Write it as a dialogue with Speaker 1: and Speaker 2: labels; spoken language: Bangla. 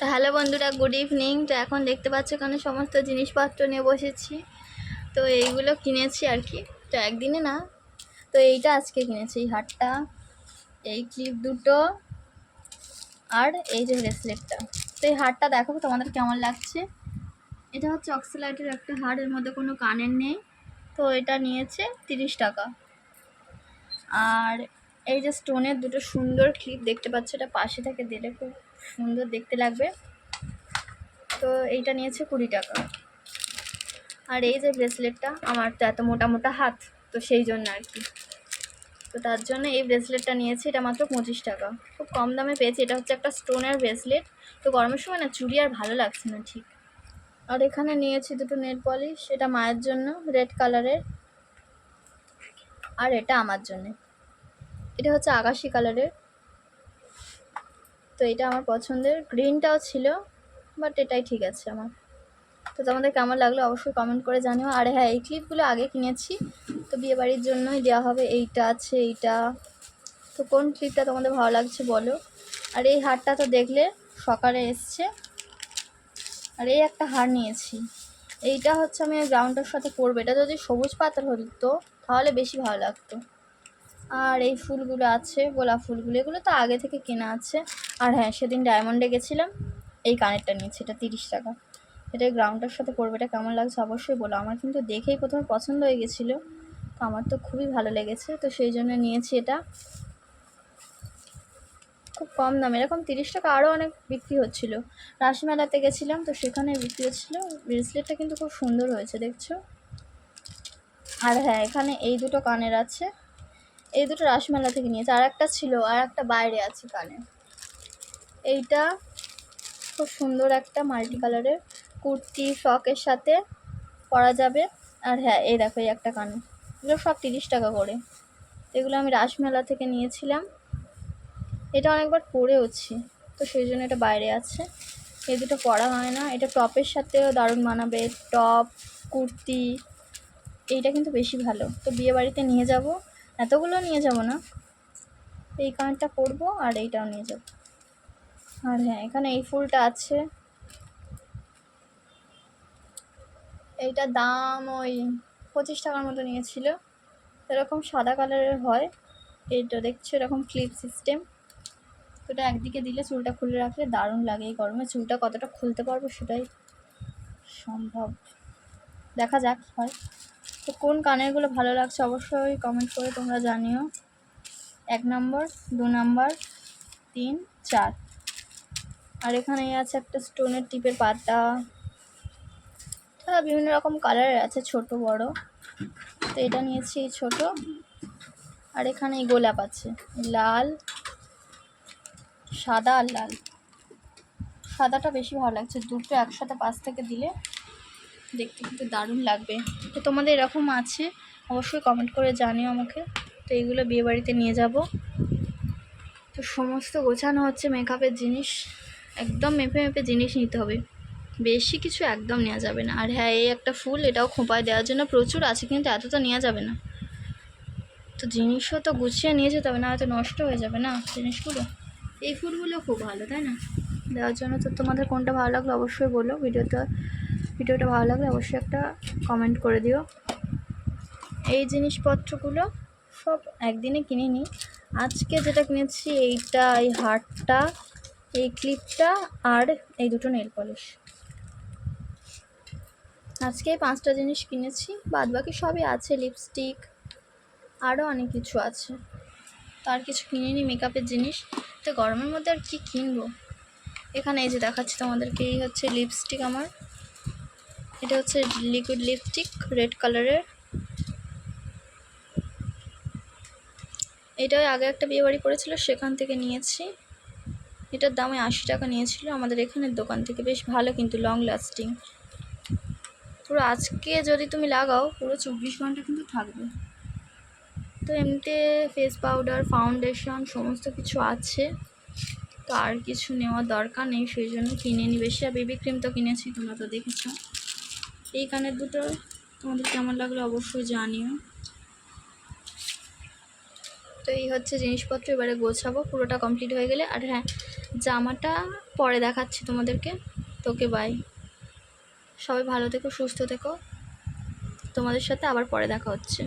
Speaker 1: তো হ্যালো বন্ধুরা, গুড ইভিনিং। তো এখন দেখতে পাচ্ছ এখানে সমস্ত জিনিসপত্র নিয়ে বসেছি। তো এইগুলো কিনেছি আর কি। তো একদিনে না, তো এইটা আজকে কিনেছি, এই হারটা, এই ক্লিপ দুটো, আর এই যে ব্রেসলেটটা। তো এই হারটা দেখো তোমাদের কেমন লাগছে। এটা হচ্ছে অক্সিলাইটের একটা হার, এর মধ্যে কোনো কানের নেই। তো এটা নিয়েছে তিরিশ টাকা। আর এই যে স্টোনের দুটো সুন্দর ক্লিপ দেখতে পাচ্ছ, এটা পাশে থেকে দিলে খুব সুন্দর দেখতে লাগবে। তো এইটা নিয়েছে কুড়ি টাকা। আর এই যে ব্রেসলেটটা, আমার তো এত মোটা মোটা হাত, তো সেই জন্য আর কি। তো তার জন্য এই ব্রেসলেটটা নিয়েছি, এটা মাত্র পঁচিশ টাকা। খুব কম দামে পেয়েছি, এটা হচ্ছে একটা স্টোনের ব্রেসলেট। তো গরমের সময় না, চুড়ি আর ভালো লাগছে না ঠিক। আর এখানে নিয়েছি দুটো নেট পলিশ, এটা মায়ের জন্য, রেড কালারের। আর এটা আমার জন্যে। এটা হচ্ছে আকাশি কালারের। তো এটা আমার পছন্দের। গ্রিনটাও ছিল বাট এটাই ঠিক আছে আমার। তো তোমাদের কেমন লাগল অবশ্যই কমেন্ট করে জানিও। আর হ্যাঁ এই ক্লিপগুলো আগে কিনেছি, তো বিয়েবাড়ির জন্যই দেওয়া হবে। এইটা আছে, এইটা। তো কোন ক্লিপটা তোমাদের ভালো লাগছে বলো। আর এই হারটা তো দেখলে সকালে এসছে। আর এই একটা হার নিয়েছি। এইটা হচ্ছে আমি গ্রাউন্ডের সাথে পরবো। এটা যদি সবুজ পাতার হতো, তাহলে বেশি ভালো লাগতো। আর এই ফুলগুলো আছে, গোলাপ ফুলগুলো, এগুলো তো আগে থেকে কেনা আছে। আর হ্যাঁ সেদিন ডায়মন্ডে গেছিলাম, এই কানেরটা নিয়েছি, এটা তিরিশ টাকা। এটা গ্রাউন্ডের সাথে পরবে এটা কেমন লাগছে অবশ্যই বলো। আমার কিন্তু দেখেই প্রথমে পছন্দ হয়ে গেছিল, তো আমার তো খুবই ভালো লেগেছে, তো সেই জন্য নিয়েছি এটা। খুব কম দাম, এরকম তিরিশ টাকা আরও অনেক বিক্রি হচ্ছিল। রাসমেলাতে গেছিলাম, তো সেখানে বিক্রি হচ্ছিল। ব্রেসলেটটা কিন্তু খুব সুন্দর হয়েছে, দেখছ? আর হ্যাঁ এখানে এই দুটো কানের আছে এই দুটো রাসমেলা থেকে নিয়েছে। আর একটা ছিল, আর একটা বাইরে আছে কানে। এইটা খুব সুন্দর একটা মাল্টি কালারের কুর্তি, ফ্রকের সাথে পরা যাবে। আর হ্যাঁ এই দেখো, এই একটা কানে। এগুলো সব তিরিশ টাকা করে। এগুলো আমি রাসমেলা থেকে নিয়েছিলাম। এটা অনেকবার পরেওছি, তো সেই জন্য এটা বাইরে আছে। এই দুটো পরা হয় না। এটা টপের সাথেও দারুণ মানাবে। টপ, কুর্তি, এইটা কিন্তু বেশি ভালো। তো বিয়ে বাড়িতে নিয়ে যাব। এতগুলো নিয়ে যাব না। এই কানটা পরবো আর এইটাও নিয়ে যাব। আর হ্যাঁ এখানে এই ফুলটা আছে। এইটার দাম ওই পঁচিশ টাকার মতো নিয়েছিল। এরকম সাদা কালারের হয়। এইটা দেখছ, এরকম ক্লিপ সিস্টেম ওটা একদিকে দিলে চুলটা খুলে রাখলে দারুণ লাগে এই গরমে। চুলটা কতটা খুলতে পারব সেটাই সম্ভব। দেখা যাক হয়। তো কোন কানেরগুলো ভালো লাগছে অবশ্যই কমেন্ট করে তোমরা জানিও। এক নম্বর, দু নম্বর, তিন, চার। আর এখানে আছে একটা স্টোনের টিপের পাতা। হ্যাঁ বিভিন্ন রকম কালারের আছে, ছোট, বড়। তো এটা নিয়েছি ছোট। আর এখানে এই গোলাপ আছে, লাল, সাদা আর লাল। সাদাটা বেশি ভালো লাগছে, দুটো একসাথে পাশ থেকে দিলে দেখতে কিন্তু দারুণ লাগবে। তো তোমাদের এরকম আছে, অবশ্যই কমেন্ট করে জানিও আমাকে। তো এইগুলো বিয়েবাড়িতে নিয়ে যাব। তো সমস্ত গোছানো হচ্ছে মেকআপের জিনিস। একদম মেপে মেপে জিনিস নিতে হবে। বেশি কিছু একদম নেওয়া যাবে না। আর হ্যাঁ এই একটা ফুল এটাও খোঁপায় দেওয়ার জন্য প্রচুর আছে, কিন্তু এত তো নেওয়া যাবে না। তো জিনিসও তো গুছিয়ে নিয়ে যেতে হবে না হয়তো নষ্ট হয়ে যাবে না জিনিসগুলো? এই ফুলগুলো খুব ভালো, তাই না? দেওয়ার জন্য তো তোমাদের কোনটা ভালো লাগল অবশ্যই বলো। ভিডিওটা ভিডিওটা ভালো লাগলে অবশ্যই একটা কমেন্ট করে দিও। এই জিনিসপত্রগুলো সব একদিনে কিনে নিই। আজকে যেটা কিনেছি এইটা, এই হারটা, এই ক্লিপটা আর এই দুটো নেল পলিশ আজকে এই পাঁচটা জিনিস কিনেছি বাদ বাকি সবই আছে লিপস্টিক আরও অনেক কিছু আছে। তার কিছু কিনিনি মেকআপের জিনিস। তো গরমের মধ্যে আর কি কিনবো? এখানে এই যে দেখাচ্ছি তোমাদেরকে, এই হচ্ছে লিপস্টিক আমার। এটা হচ্ছে লিকুইড লিপস্টিক রেড কালারের এটাই আগে একটা বিয়ে বাড়ি করেছিল, সেখান থেকে নিয়েছি। এটার দামে আশি টাকা নিয়েছিল। আমাদের এখানের দোকান থেকে বেশ ভালো কিন্তু লং লাস্টিং পুরো আজকে যদি তুমি লাগাও, পুরো চব্বিশ ঘণ্টা কিন্তু থাকবে। তো এমনিতে ফেস পাউডার ফাউন্ডেশন সমস্ত কিছু আছে। তো আর কিছু নেওয়ার দরকার নেই, সেই জন্য কিনে নি। বেশি আর বেবি ক্রিম তো কিনেছি, তোমরা তো দেখেছ। এই কানের দুটো তোমাদের কেমন লাগল অবশ্যই জানিও। তো এই হচ্ছে জিনিসপত্র, এবারে গোছাবো, পুরোটা কমপ্লিট হয়ে গেলে। আর হ্যাঁ জামাটা পরে দেখাচ্ছি তোমাদেরকে। তোকে বাই সবাই ভালো থেকো, সুস্থ থেকো। তোমাদের সাথে আবার পরে দেখা হচ্ছে।